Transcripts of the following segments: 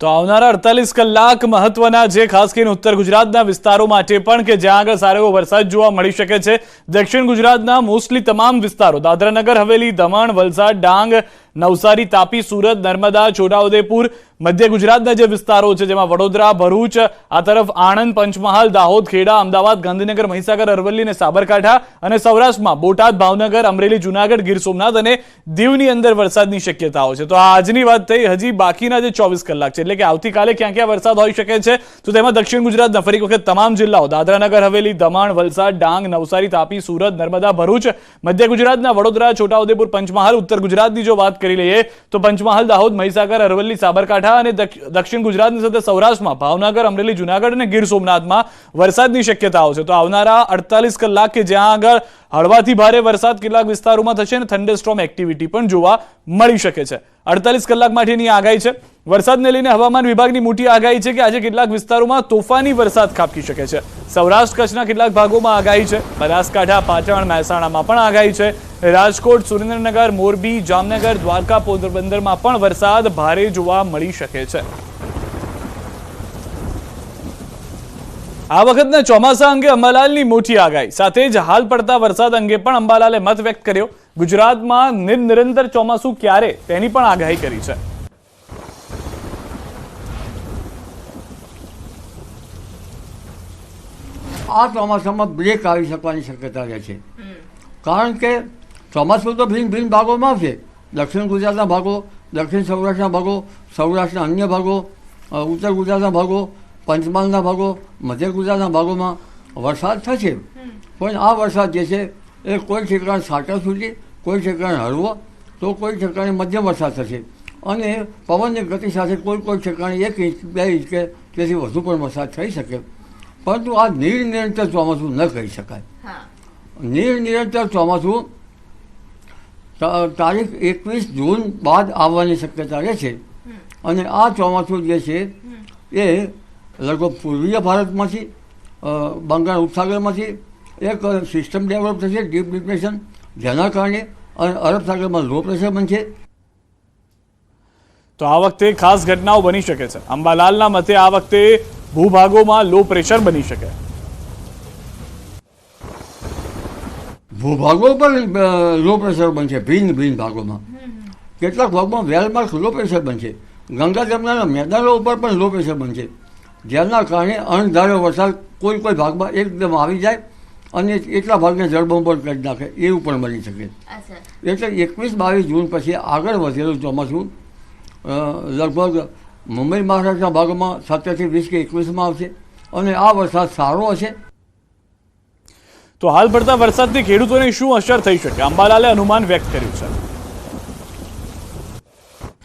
તો આવનારા અડતાલીસ કલાક મહત્વના જે ખાસ કરીને ઉત્તર ગુજરાતના વિસ્તારો માટે પણ કે જ્યાં આગળ સારો એવો વરસાદ જોવા મળી શકે છે. દક્ષિણ ગુજરાતના મોસ્ટલી તમામ વિસ્તારો દાદરાનગર હવેલી, દમણ, વલસાડ, ડાંગ નવસારી, તાપી, સુરત, નર્મદા, છોટાઉદેપુર, મધ્ય ગુજરાતના જે વિસ્તારો છે, જેમાં વડોદરા, ભરૂચ, આ તરફ આણંદ, પંચમહાલ, દાહોદ, ખેડા, અમદાવાદ, ગાંધીનગર, મહીસાગર, અરવલ્લી અને સાબરકાંઠા અને સૌરાષ્ટ્રમાં બોટાદ, ભાવનગર, અમરેલી, જુનાગઢ, ગીર સોમનાથ અને દીવની અંદર વરસાદની શક્યતાઓ છે. તો આજની વાત થઈ. હજી બાકીના જે ચોવીસ કલાક છે, એટલે કે આવતીકાલે ક્યાં ક્યાં વરસાદ હોઈ શકે છે, તો તેમાં દક્ષિણ ગુજરાતના ફરી વખત તમામ જિલ્લાઓ દાદરાનગર હવેલી, દમણ, વલસાડ, ડાંગ, નવસારી, તાપી, સુરત, નર્મદા, ભરૂચ, મધ્ય ગુજરાતના વડોદરા, છોટાઉદેપુર, પંચમહાલ, ઉત્તર ગુજરાતની જો વાત કરી લઈએ. તો પંચમહાલ દાહોદ, મહીસાગર, અરવલ્લી, સાબરકાંઠા અને દક્ષિણ ગુજરાતની સાથે સૌરાષ્ટ્રમાં ભાવનગર, અમરેલી, જુનાગઢ અને ગીર સોમનાથમાં વરસાદની શક્યતાઓ છે તો આવનારા અડતાલીસ કલાક કે જ્યાં આગળ હળવાથી ભારે વરસાદ કેટલાક વિસ્તારોમાં થશે અને થંડરસ્ટ્રોમ એક્ટિવિટી પણ જોવા મળી શકે છે. અડતાલીસ કલાક માટેની આગાહી છે. વરસાદને લઈને હવામાન વિભાગની મોટી આગાહી છે કે આજે કેટલાક વિસ્તારોમાં તોફાની વરસાદ ખાબકી શકે છે. સૌરાષ્ટ્ર કચ્છના કેટલાક ભાગોમાં આગાહી છે. બનાસકાંઠા, પાટણ, મહેસાણામાં પણ આગાહી છે. રાજકોટ, સુરેન્દ્રનગર, મોરબી, જામનગર, દ્વારકા, પોરબંદરમાં પણ વરસાદ ભારે જોવા મળી શકે છે. આ વખતના ચોમાસા અંગે અંબાલાલની મોટી આગાહી. સાથે જ હાલ પડતા વરસાદ અંગે પણ અંબાલાલે મત વ્યક્ત કર્યો. ગુજરાતમાં નિરનિરંતર ચોમાસું ક્યારે તેની પણ આગાહી કરી છે. આ ચોમાસામાં બ્રેક આવી શકવાની શક્યતા રહે છે. કારણ કે ચોમાસું તો ભિન્ન ભિન્ન ભાગોમાં આવશે દક્ષિણ ગુજરાતના ભાગો દક્ષિણ સૌરાષ્ટ્રના ભાગો સૌરાષ્ટ્રના અન્ય ભાગો ઉત્તર ગુજરાતના ભાગો પંચમહાલના ભાગો મધ્ય ગુજરાતના ભાગોમાં વરસાદ થશે. પણ આ વરસાદ જે છે એ કોઈ ઠેકાણ સાટા સુધી કોઈ ઠેકાણે હળવો તો કોઈ ઠેકાણે મધ્યમ વરસાદ થશે. અને પવનની ગતિ સાથે કોઈ કોઈ ઠેકાણે એક ઇંચ બે ઇંચ કે તેથી વધુ પણ વરસાદ થઈ શકે. પરંતુ આ નિરનિરંતર ચોમાસું ન કહી શકાય. નીર નિરનિરંતર ચોમાસું તારીખ એકવીસ જૂન બાદ આવવાની શક્યતા રહે છે. અને આ ચોમાસું જે છે એ લગભગ પૂર્વીય ભારતમાંથી બંગાળ ઉપસાગરમાંથી એક સિસ્ટમ ડેવલપ થશે ડીપ ડિપ્રેશન. જેના કારણે અરબ સાગરમાં લો પ્રેશર બનશે તો આ વખતે ખાસ ઘટનાઓ બની શકે છે. અંબાલાલના મતે આ વખતે ભૂભાગોમાં લો પ્રેશર બની શકે. ભૂભાગો પણ લો પ્રેશર બનશે ભિન્ન ભિન્ન ભાગોમાં. કેટલાક ભાગમાં વેલમાર્ક લો પ્રેશર બનશે. ગંગા જમનાના મેદાનો ઉપર પણ લો પ્રેશર બનશે. જેના કારણે અણધારો વરસાદ કોઈ કોઈ ભાગમાં એકદમ આવી જાય. અને એટલા ભાગને જળબંબળ કરી નાખે એવું પણ બની શકે. એટલે એકવીસ બાવીસ જૂન પછી આગળ વધેલું ચોમાસું લગભગ મુંબઈ મહારાષ્ટ્રના ભાગમાં સત્તરથી વીસ કે એકવીસમાં આવશે અને આ વરસાદ સારો હશે. તો હાલ પડતા વરસાદથી ખેડૂતોને શું અસર થઈ શકે? અંબાલાલે અનુમાન વ્યક્ત કર્યું છે.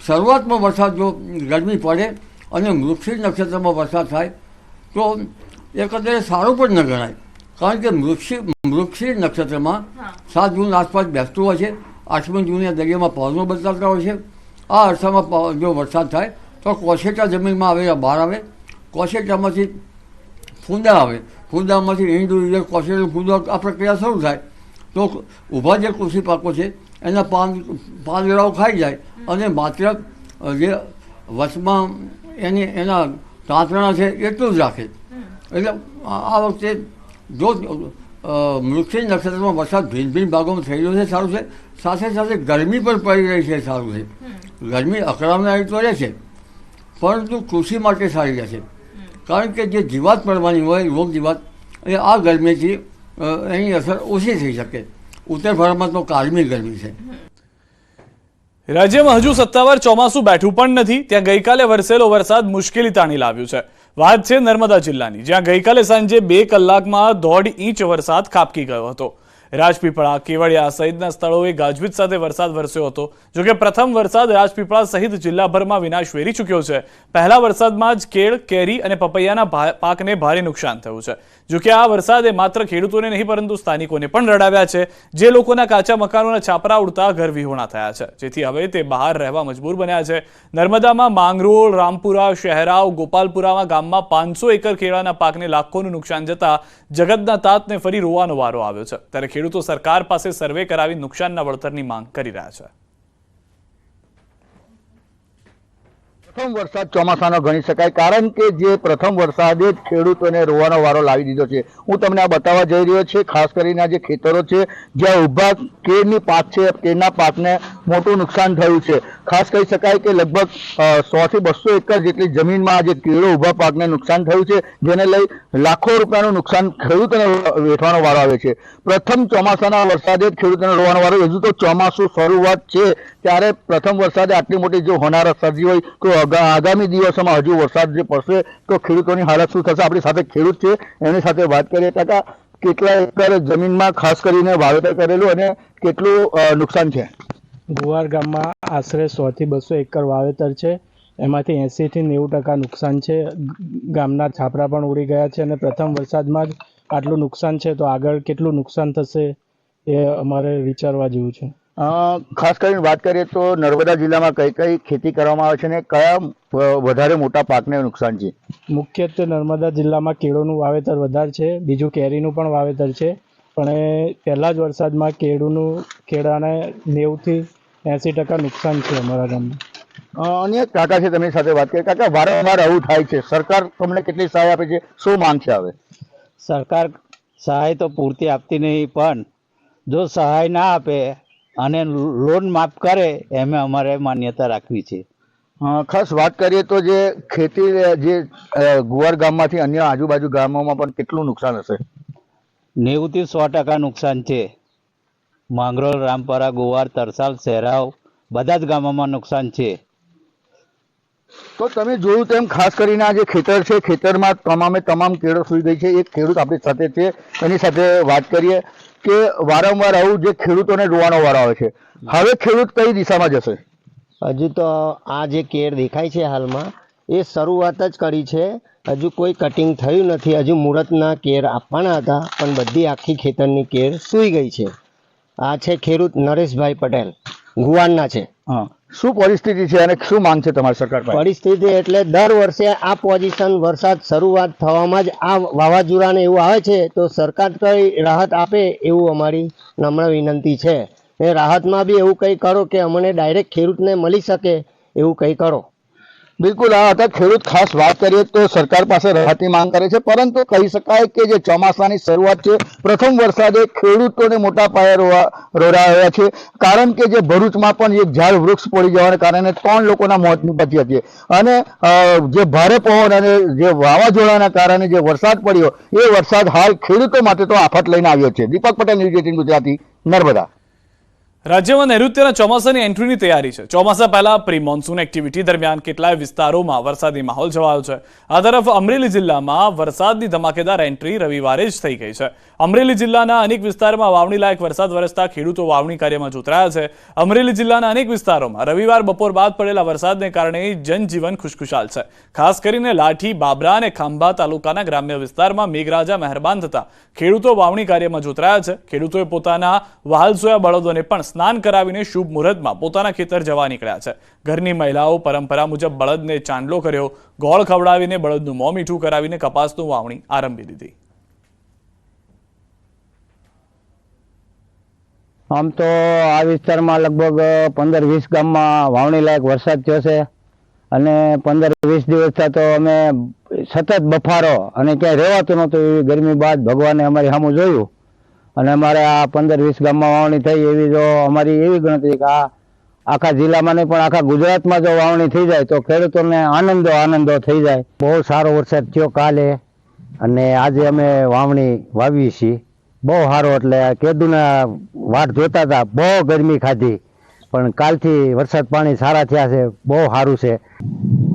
શરૂઆતમાં વરસાદ જો ગરમી પડે અને મૃક્ષિર નક્ષત્રમાં વરસાદ થાય તો એકંદરે સારું પણ ન ગણાય. કારણ કે મૃક્ષિ મૃક્ષિર નક્ષત્રમાં સાત જૂન આસપાસ બેસતું હોય છે. આઠમી જૂને દરિયામાં પવનો બદલાતા હોય છે. આ અરસામાં પવ- જો વરસાદ થાય તો કોશેટા જમીનમાં આવે બહાર આવે. કોશેટામાંથી ફૂંદા આવે. ફૂંદામાંથી હિન્દુ કોશેટા ફૂંદા આ પ્રક્રિયા શરૂ થાય. તો ઊભા જે કૃષિ પાકો છે એના પાન પાંદડાઓ ખાઈ જાય. અને માત્ર જે વચમાં એની એના તાંતણા છે એટલું જ રાખે. એટલે આ વખતે જો મૃત્યુ નક્ષત્રમાં વરસાદ ભિન્ન ભિન્ન ભાગોમાં થઈ રહ્યો છે સારું છે. સાથે સાથે ગરમી પણ પડી રહી છે સારું છે. ગરમી અકળાવનારી તો રહે છે પરંતુ કૃષિ માટે સારી રહેશે. કારણ કે જે જીવાત પડવાની હોય રોગ જીવાત એ આ ગરમીથી એની અસર ઓછી થઈ શકે. ઉત્તર ભારતમાં તો કાળમી ગરમી છે. રાજ્યમાં હજુ સત્તાવાર ચોમાસું બેઠું પણ નથી. ત્યાં ગઈકાલે વરસેલો વરસાદ મુશ્કેલી તાણી લાવ્યું છે. વાત છે નર્મદા જિલ્લાની, જ્યાં ગઈકાલે સાંજે બે કલાકમાં દોઢ ઇંચ વરસાદ ખાબકી ગયો હતો. રાજપીપળા કેવડિયા સહિતના સ્થળોએ ગાજવીજ સાથે વરસાદ વરસ્યો હતો. જોકે પ્રથમ વરસાદ રાજપીપળા સહિત જિલ્લાભરમાં વિનાશ વેરી ચૂક્યો છે. પહેલા વરસાદમાં જ કેળ, કેરી અને પપૈયાના પાકને ભારે નુકસાન થયું છે. જોકે આ વરસાદે માત્ર ખેડૂતોને નહીં, પરંતુ સ્થાનિકોને પણ રડાવ્યા છે. જે લોકોના કાચા મકાનોના છાપરા ઉડતા ઘર વિહોણા થયા છે. જેથી હવે તે બહાર રહેવા મજબૂર બન્યા છે. નર્મદામાં માંગરોળ, રામપુરા શહેરાવ, ગોપાલપુરામાં ગામમાં પાંચસો એકર કેળાના પાકને લાખોનું નુકસાન જતા જગતના તાતને ફરી રોવાનો વારો આવ્યો છે. ત્યારે ખેડૂતો સરકાર પાસે સર્વે કરાવી નુકસાનના વળતરની માંગ કરી રહ્યા છે. પ્રથમ વરસાદ ચોમાસાનો ગણી શકાય, કારણ કે જે પ્રથમ વરસાદે જ ખેડૂતોને રોવાનો વારો લાવી દીધો છે. હું તમને આ બતાવવા જઈ રહ્યો છે, ખાસ કરીને આ જે ખેતરો છે, જ્યાં ઊભા કેળની પાક છે, કેળના પાકને મોટું નુકસાન થયું છે. ખાસ કહી શકાય કે લગભગ સોથી બસો એકર જેટલી જમીનમાં આજે કેળો ઊભા પાકને નુકસાન થયું છે, જેને લઈ લાખો રૂપિયાનું નુકસાન ખેડૂતોને વેઠવાનો વારો આવે છે. પ્રથમ ચોમાસાના વરસાદે જ ખેડૂતોને રોવાનો વારો, હજુ તો ચોમાસું શરૂઆત છે, ત્યારે પ્રથમ વરસાદે આટલી મોટી જો હોનારત સર્જી હોય, તો આગામી દિવસોમાં હજુ વરસાદ જે પડશે તો ખેડૂતોની હાલત શું થશે? આપણી સાથે ખેડૂત છે. એની સાથે વાત કરીએ. ટકા કેટલા એકર જમીનમાં ખાસ કરીને વાવેતર કરેલું અને કેટલું નુકસાન છે? ગુવાર ગામમાં આશરે સોથી બસો એકર વાવેતર છે. એમાંથી એંસીથી નેવું ટકા નુકસાન છે. ગામના છાપરા પણ ઉડી ગયા છે અને પ્રથમ વરસાદમાં જ આટલું નુકસાન છે. તો આગળ કેટલું નુકસાન થશે એ અમારે વિચારવા જેવું છે. ખાસ કરીને વાત કરીએ તો નર્મદા જિલ્લામાં કઈ કઈ ખેતી કરવામાં આવે છે અને કયા વધારે મોટા પાકને નુકસાન છે? મુખ્યત્વે નર્મદા જિલ્લામાં કેળોનું વાવેતર વધારે છે બીજું કેરીનું પણ વાવેતર છે. પણ એ પહેલા જ વરસાદમાં કેળુંનું કેળાને નેવુંથી એંસી ટકા નુકસાન છે અમારા ગામમાં. અને એક કાકા છે તેમની સાથે વાત કરીએ. કાકા વારંવાર આવું થાય છે. સરકાર તમને કેટલી સહાય આપે છે? શું માંગ છે હવે? સરકાર સહાય તો પૂરતી આપતી નહીં પણ જો સહાય ના આપે અને લોન માફ કરે એમે અમારે માન્યતા રાખવી છે. ખાસ વાત કરીએ તો જે ખેતી જે ગુવાર ગામમાંથી અન્ય આજુબાજુ ગામોમાં પણ કેટલું નુકસાન હશે? નેવુંથી સો ટકા નુકસાન છે. માંગરોળ રામપરા ગુવાર તરસાલ સેરાવ બધા જ ગામોમાં નુકસાન છે. તો તમે જોયું તેમ ખાસ કરીને આ જે ખેતર છે ખેતરમાં તમામે તમામ કેળો સુઈ ગઈ છે. એક ખેડૂત આપણી સાથે છે. એની સાથે વાત કરીએ. કે વારંવાર આવું જે ખેડૂતોને રોવાનો વારો આવે છે. હવે ખેડૂત કઈ દિશામાં જશે? હજુ તો આ જે કેર દેખાય છે હાલમાં એ શરૂઆત જ કરી છે. હજુ કોઈ કટિંગ થયું નથી. હજુ મુહૂર્તના કેર આપવાના હતા પણ બધી આખી ખેતરની કેર સૂઈ ગઈ છે. આ છે ખેડૂત નરેશભાઈ પટેલ ગુવારના છે. હા. શું પરિસ્થિતિ છે અને શું માંગ છે તમારી સરકાર પરિસ્થિતિ એટલે દર વર્ષે આ પોઝિશન વરસાદ શરૂઆત થવામાં જ આ વાવાઝોડાને એવું આવે છે, તો સરકાર કઈ રાહત આપે એવું અમારી નમ્ર વિનંતી છે. એ રાહતમાં બી એવું કંઈ કરો કે અમને ડાયરેક્ટ ખેડૂતને મળી શકે એવું કંઈ કરો. બિલકુલ, આ હતા ખેડૂત ખાસ વાત કરીએ તો સરકાર પાસે રાહતની માંગ કરે છે, પરંતુ કહી શકાય કે જે ચોમાસાની શરૂઆત છે, પ્રથમ વરસાદે ખેડૂતોને મોટા પાયે રોડાયા છે. કારણ કે જે ભરૂચમાં પણ એક ઝાડ વૃક્ષ પડી જવાને કારણે ત્રણ લોકોના મોત નીપજ્યા છે. અને જે ભારે પવન અને જે વાવાઝોડાના કારણે જે વરસાદ પડ્યો, એ વરસાદ હાલ ખેડૂતો માટે તો આફત લઈને આવ્યો છે. Deepak Patel, news eighteen Gujarati, Narmada. રાજ્યમાં નૈઋત્યના ચોમાસાની એન્ટ્રીની તૈયારી છે. ચોમાસા પહેલા પ્રી મોન્સૂન એક્ટિવિટી દરમિયાન કેટલાય વિસ્તારોમાં વરસાદી માહોલ છવાયો છે. આ તરફ અમરેલી જિલ્લામાં વરસાદની ધમાકેદાર એન્ટ્રી રવિવારે જ થઈ ગઈ છે. અમરેલી જિલ્લાના અનેક વિસ્તારમાં વાવણી લાયક વરસાદ વરસતા ખેડૂતો વાવણી કાર્યમાં જોતરાયા છે. અમરેલી જિલ્લાના અનેક વિસ્તારોમાં રવિવાર બપોર બાદ પડેલા વરસાદને કારણે જનજીવન ખુશખુશાલ છે. ખાસ કરીને લાઠી, બાબરા અને ખાંભા તાલુકાના ગ્રામ્ય વિસ્તારમાં મેઘરાજા મહેરબાન થતા ખેડૂતો વાવણી કાર્યમાં જોતરાયા છે. ખેડૂતોએ પોતાના વહાલ બળદોને પણ સ્નાન કરાવીને શુભ મુહૂર્તમાં પોતાના ખેતર જવા નીકળ્યા છે. ઘરની મહિલાઓ પરંપરા મુજબ બળદને ચાંદલો કર્યો. ગોળ ખવડાવીને બળદનું મોં મીઠું કરાવીને કપાસનું વાવણી આરંભી દીધી. આમ તો આ વિસ્તારમાં લગભગ પંદર વીસ ગામમાં વાવણી લાયક વરસાદ થયો છે. અને પંદર વીસ દિવસથી તો અમે સતત બફારો અને ક્યાંય રહેવાતું નહોતું એવી ગરમી બાદ ભગવાને અમારી સામું જોયું. અને અમારે આ પંદર, વીસ ગામમાં વાવણી થઈ એવી જો અમારી એવી ગણતરી કે આ આખા જિલ્લામાં નહીં, પણ આખા ગુજરાતમાં જો વાવણી થઈ જાય તો ખેડૂતોને આનંદો આનંદો થઈ જાય. બહુ સારો વરસાદ થયો કાલે અને આજે અમે વાવણી વાવી છીએ. બહુ સારો એટલે કેદુના વાટ જોતા હતા, બહુ ગરમી ખાધી. પણ કાલથી વરસાદ પાણી સારા થયા છે, બહુ સારું છે.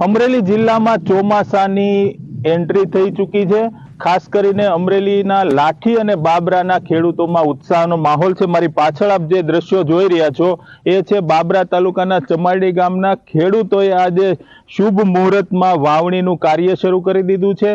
અમરેલી જિલ્લામાં ચોમાસાની એન્ટ્રી થઈ ચૂકી છે. ખાસ કરીને અમરેલીના લાઠી અને બાબરાના ખેડૂતોમાં ઉત્સાહનો માહોલ છે. મારી પાછળ આપ જે દ્રશ્યો જોઈ રહ્યા છો, એ છે બાબરા તાલુકાના ચમાડી ગામના ખેડૂતોએ આજે શુભ મુહૂર્તમાં વાવણીનું કાર્ય શરૂ કરી દીધું છે.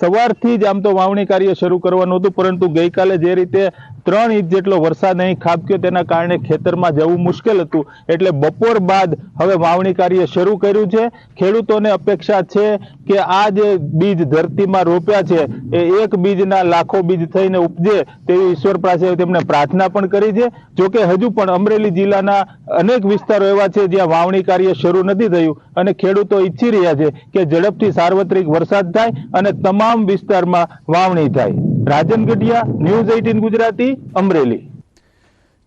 સવારથી જ આમ તો વાવણી કાર્ય શરૂ કરવાનું હતું, પરંતુ ગઈકાલે જે રીતે ત્રણ ઇંચ જેટલો વરસાદ અહીં ખાબક્યો તેના કારણે ખેતરમાં જવું મુશ્કેલ હતું. એટલે બપોર બાદ હવે વાવણી કાર્ય શરૂ કર્યું છે. ખેડૂતોને અપેક્ષા છે કે આ જે બીજ ધરતીમાં રોપ્યા છે, એ એક બીજના લાખો બીજ થઈને ઉપજે તેવી ઈશ્વર પાસે તેમણે પ્રાર્થના પણ કરી છે. જોકે હજુ પણ અમરેલી જિલ્લાના અનેક વિસ્તારો એવા છે જ્યાં વાવણી કાર્ય શરૂ નથી થયું અને ખેડૂતો ઈચ્છી રહ્યા છે કે ઝડપથી સાર્વત્રિક વરસાદ થાય અને તમામ વિસ્તારમાં વાવણી થાય. Rajan Gadhiya, news eighteen Gujarati, Amreli.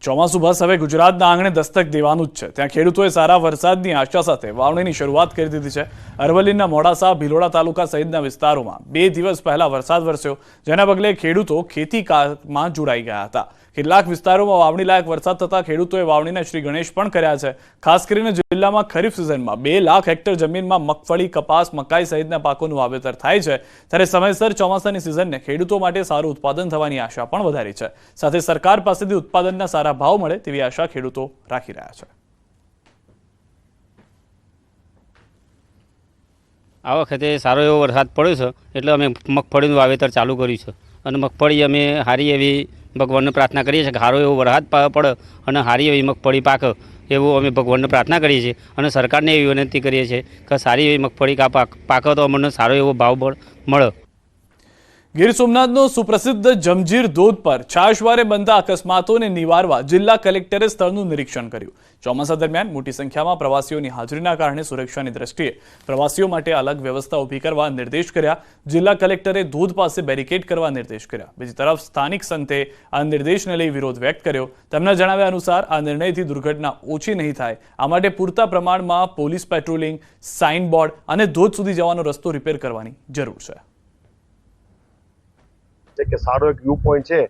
ચોમાસું બસ હવે ગુજરાતના આંગણે દસ્તક દેવાનું જ છે. ત્યાં ખેડૂતોએ સારા વરસાદની આશા સાથે વાવણીની શરૂઆત કરી દીધી છે. અરવલ્લીના મોડાસા, ભિલોડા તાલુકા સહિતના વિસ્તારોમાં બે દિવસ પહેલા વરસાદ વરસ્યો, જેના પગલે ખેડૂતો ખેતી કામમાં જોડાઈ ગયા હતા. કેટલાક વિસ્તારોમાં વાવણી લાયક વરસાદ થતા ખેડૂતોએ વાવણીના શ્રી ગણેશ પણ કર્યા છે. ખાસ કરીને જિલ્લામાં ખરીફ સિઝનમાં બે લાખ હેક્ટર જમીનમાં મગફળી, કપાસ, મકાઈ સહિતના પાકોનું વાવેતર થાય છે. ત્યારે સમયસર ચોમાસાની સિઝનને ખેડૂતો માટે સારું ઉત્પાદન થવાની આશા પણ વધારી છે. સાથે સરકાર પાસેથી ઉત્પાદનના સારા ભાવ મળે તેવી આશા ખેડૂતો રાખી રહ્યા છે. આ વખતે સારો એવો વરસાદ પડ્યો છે, એટલે અમે મગફળીનું વાવેતર ચાલુ કર્યું છે. અને મગફળી અમે સારી એવી ભગવાનને પ્રાર્થના કરીએ છીએ કે એવો વરસાદ પડે અને સારી એવી મગફળી પાક એવું અમે ભગવાનને પ્રાર્થના કરીએ છીએ અને સરકારને એવી વિનંતી કરીએ છીએ કે સારી એવી મગફળી પાક, પાકે તો અમને સારો એવો ભાવ મળે. ગીર સોમનાથનો સુપ્રસિદ્ધ જમજીર ધોધ પર છાશવારે બનતા અકસ્માતોને નિવારવા જિલ્લા કલેક્ટરે સ્થળનું નિરીક્ષણ કર્યું. ચોમાસા દરમિયાન મોટી સંખ્યામાં પ્રવાસીઓની હાજરીના કારણે સુરક્ષાની દ્રષ્ટિએ પ્રવાસીઓ માટે અલગ વ્યવસ્થા ઊભી કરવા નિર્દેશ કર્યા. જિલ્લા કલેક્ટરે ધોધ પાસે બેરિકેડ કરવા નિર્દેશ કર્યા. બીજી તરફ સ્થાનિક સંતે આ નિર્દેશને લઈ વિરોધ વ્યક્ત કર્યો. તેમના જણાવ્યા અનુસાર આ નિર્ણયથી દુર્ઘટના ઓછી નહીં થાય. આ માટે પૂરતા પ્રમાણમાં પોલીસ પેટ્રોલિંગ સાઇન બોર્ડ અને ધોધ સુધી જવાનો રસ્તો રિપેર કરવાની જરૂર છે. છે કે સારો એક વ્યૂ પોઈન્ટ છે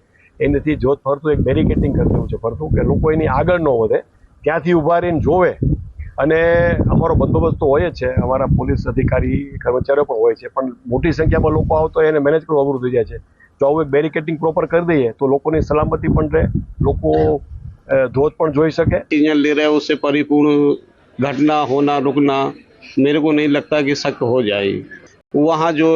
એનાથી જોત ફરતું એક બેરિકેટિંગ કરી દેવું છે ફરતું કે લોકો એની આગળ ન વધે ત્યાંથી ઊભા રહીને જોવે અને અમારો બંદોબસ્ત તો હોય જ છે અમારા પોલીસ અધિકારી કર્મચારીઓ પણ હોય છે પણ મોટી સંખ્યામાં લોકો આવતો હોય એને મેનેજ કરવું અઘરું થઈ જાય છે જો આવું એક બેરિકેટિંગ પ્રોપર કરી દઈએ તો લોકોની સલામતી પણ રહે લોકો અ, ધોધ પણ જોઈ શકે डिसीजन ले रहे हैं उससे परिपूर्ण घटना होना रुकना मेरे को नहीं लगता कि शक हो जाएगी वहाँ जो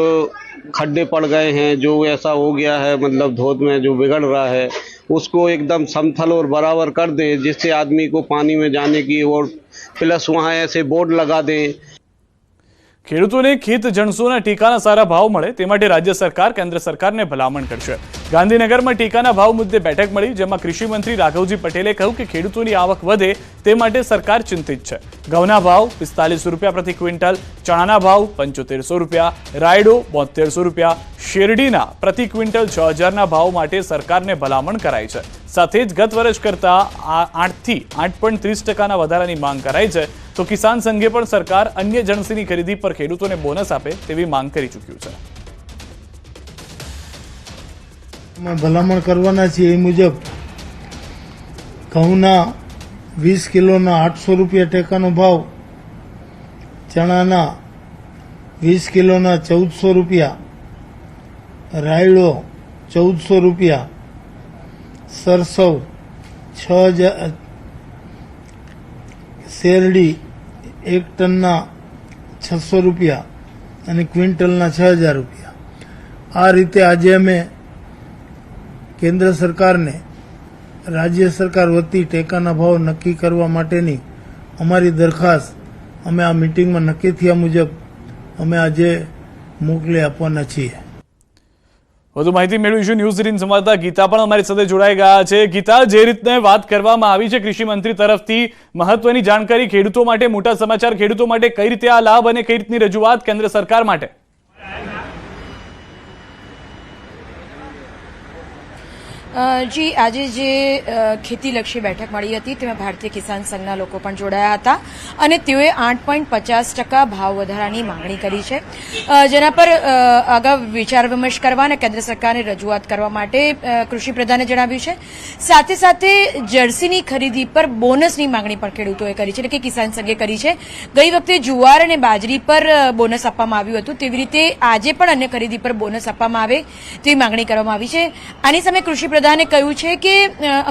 खड्डे पड़ गए हैं जो ऐसा हो गया है मतलब धोध में जो बिगड़ रहा है उसको एकदम समथल और बराबर कर दें जिससे आदमी को पानी में जाने की और प्लस वहाँ ऐसे बोर्ड लगा दें ખેડૂતોને ખેત જણસોના ટેકાના સારા ભાવ મળે તે માટે રાજ્ય સરકાર કેન્દ્ર સરકારને ભલામણ કરશે ગાંધીનગરમાં ટેકાના ભાવ મુદ્દે બેઠક મળી જેમાં કૃષિ મંત્રી રાઘવજી પટેલે કહ્યું કે ખેડૂતોની આવક વધે તે માટે સરકાર ચિંતિત છે ઘઉંના ભાવ પિસ્તાલીસ રૂપિયા પ્રતિ ક્વિન્ટલ ચણાના ભાવ પંચોતેરસો રૂપિયા, રાયડો બોતેરસો રૂપિયા, શેરડીના પ્રતિ ક્વિન્ટલ છ હજારના ભાવ માટે સરકારને ભલામણ કરાઈ છે. સાથે જ ગત વર્ષ કરતા આઠથી આઠ પોઈન્ટ ત્રીસ ટકાના વધારાની માંગ કરાઈ છે. તો કિસાન સંઘે પણ સરકાર અન્ય જણસીની ખરીદી પર ખેડૂતોને બોનસ આપે તેવી માંગ કરી ચૂક્યું છે. ભલામણ કરવાના છીએ એ મુજબ ઘઉંના વીસ કિલોના આઠસો રૂપિયા ટેકાનો ભાવ ચણાના વીસ કિલોના ચૌદસો રૂપિયા, રાયડો ચૌદસો રૂપિયા, સરસવ છ હજાર શેરડી એક ટનના છસો રૂપિયા અને ક્વિન્ટલના છ હજાર રૂપિયા. આ રીતે આજે અમે કેન્દ્ર સરકારને રાજ્ય સરકાર વતી ટેકાના ભાવ નક્કી કરવા માટેની અમારી દરખાસ્ત અમે આ મિટિંગમાં નક્કી થયા મુજબ અમે આજે મોકલી આપવાના છીએ. વધુ માહિતી મેળવીશું ન્યૂઝ એટીન સંવાદદાતા ગીતા પણ અમારી સાથે જોડાઈ ગયા છે. ગીતા, જે રીતને વાત કરવામાં આવી છે કૃષિ મંત્રી તરફથી, મહત્વની જાણકારી ખેડૂતો માટે, મોટા સમાચાર ખેડૂતો માટે કઈ રીતે આ લાભ અને કઈ રીતની રજૂઆત કેન્દ્ર સરકાર માટે? જી, આજે જે ખેતીલક્ષી બેઠક મળી હતી, તેમાં ભારતીય કિસાન સંઘના લોકો પણ જોડાયા હતા અને તેઓએ આઠ પોઈન્ટ પચાસ ટકા ભાવ વધારાની માંગણી કરી છે. જેના પર અગાઉ વિચાર વિમર્શ કરવા અને કેન્દ્ર સરકારને રજૂઆત કરવા માટે કૃષિ પ્રધાને જણાવ્યું છે. સાથે સાથે જર્સીની ખરીદી પર બોનસની માંગણી પણ ખેડૂતોએ કરી છે, એટલે કે કિસાન સંઘે કરી છે. ગઈ વખતે જુવાર અને બાજરી પર બોનસ આપવામાં આવ્યું હતું. તેવી રીતે આજે પણ અન્ય ખરીદી પર બોનસ આપવામાં આવે તેવી માંગણી કરવામાં આવી છે. આની સામે કૃષિ પ્રધાન પ્રધાને કહ્યું છે કે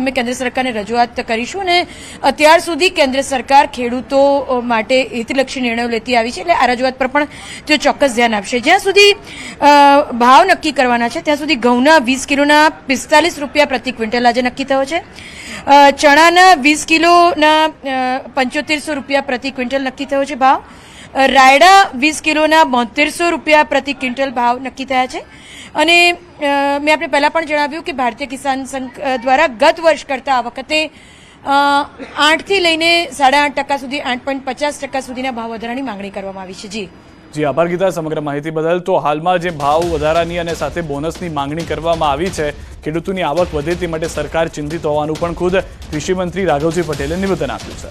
અમે કેન્દ્ર સરકારને રજૂઆત કરીશું અને અત્યાર સુધી કેન્દ્ર સરકાર ખેડૂતો માટે હિતલક્ષી નિર્ણયો લેતી આવી છે એટલે આ રજૂઆત પર પણ તેઓ ચોક્કસ ધ્યાન આપશે. જ્યાં સુધી ભાવ નક્કી કરવાના છે, ત્યાં સુધી ઘઉંના વીસ કિલોના પિસ્તાલીસ રૂપિયા પ્રતિ ક્વિન્ટલ આજે નક્કી થયો છે. ચણાના વીસ કિલોના પંચોતેરસો રૂપિયા પ્રતિ ક્વિન્ટલ નક્કી થયો છે ભાવ. રાયડા વીસ કિલોના બોતેરસો રૂપિયા પ્રતિ ક્વિન્ટલ ભાવ નક્કી થયા છે. અને મેં આપણે પહેલાં પણ જણાવ્યું કે ભારતીય કિસાન સંઘ દ્વારા ગત વર્ષ કરતાં આ વખતે આઠથી લઈને સાડા આઠ ટકા સુધી, આઠ પોઈન્ટ પચાસ ટકા સુધીના ભાવ વધારાની માંગણી કરવામાં આવી છે. જી. જી, આભાર ગીતા, સમગ્ર માહિતી બદલ. તો હાલમાં જે ભાવ વધારાની અને સાથે બોનસની માંગણી કરવામાં આવી છે, ખેડૂતોની આવક વધે તે માટે સરકાર ચિંતિત હોવાનું પણ ખુદ કૃષિમંત્રી રાઘવજી પટેલે નિવેદન આપ્યું છે.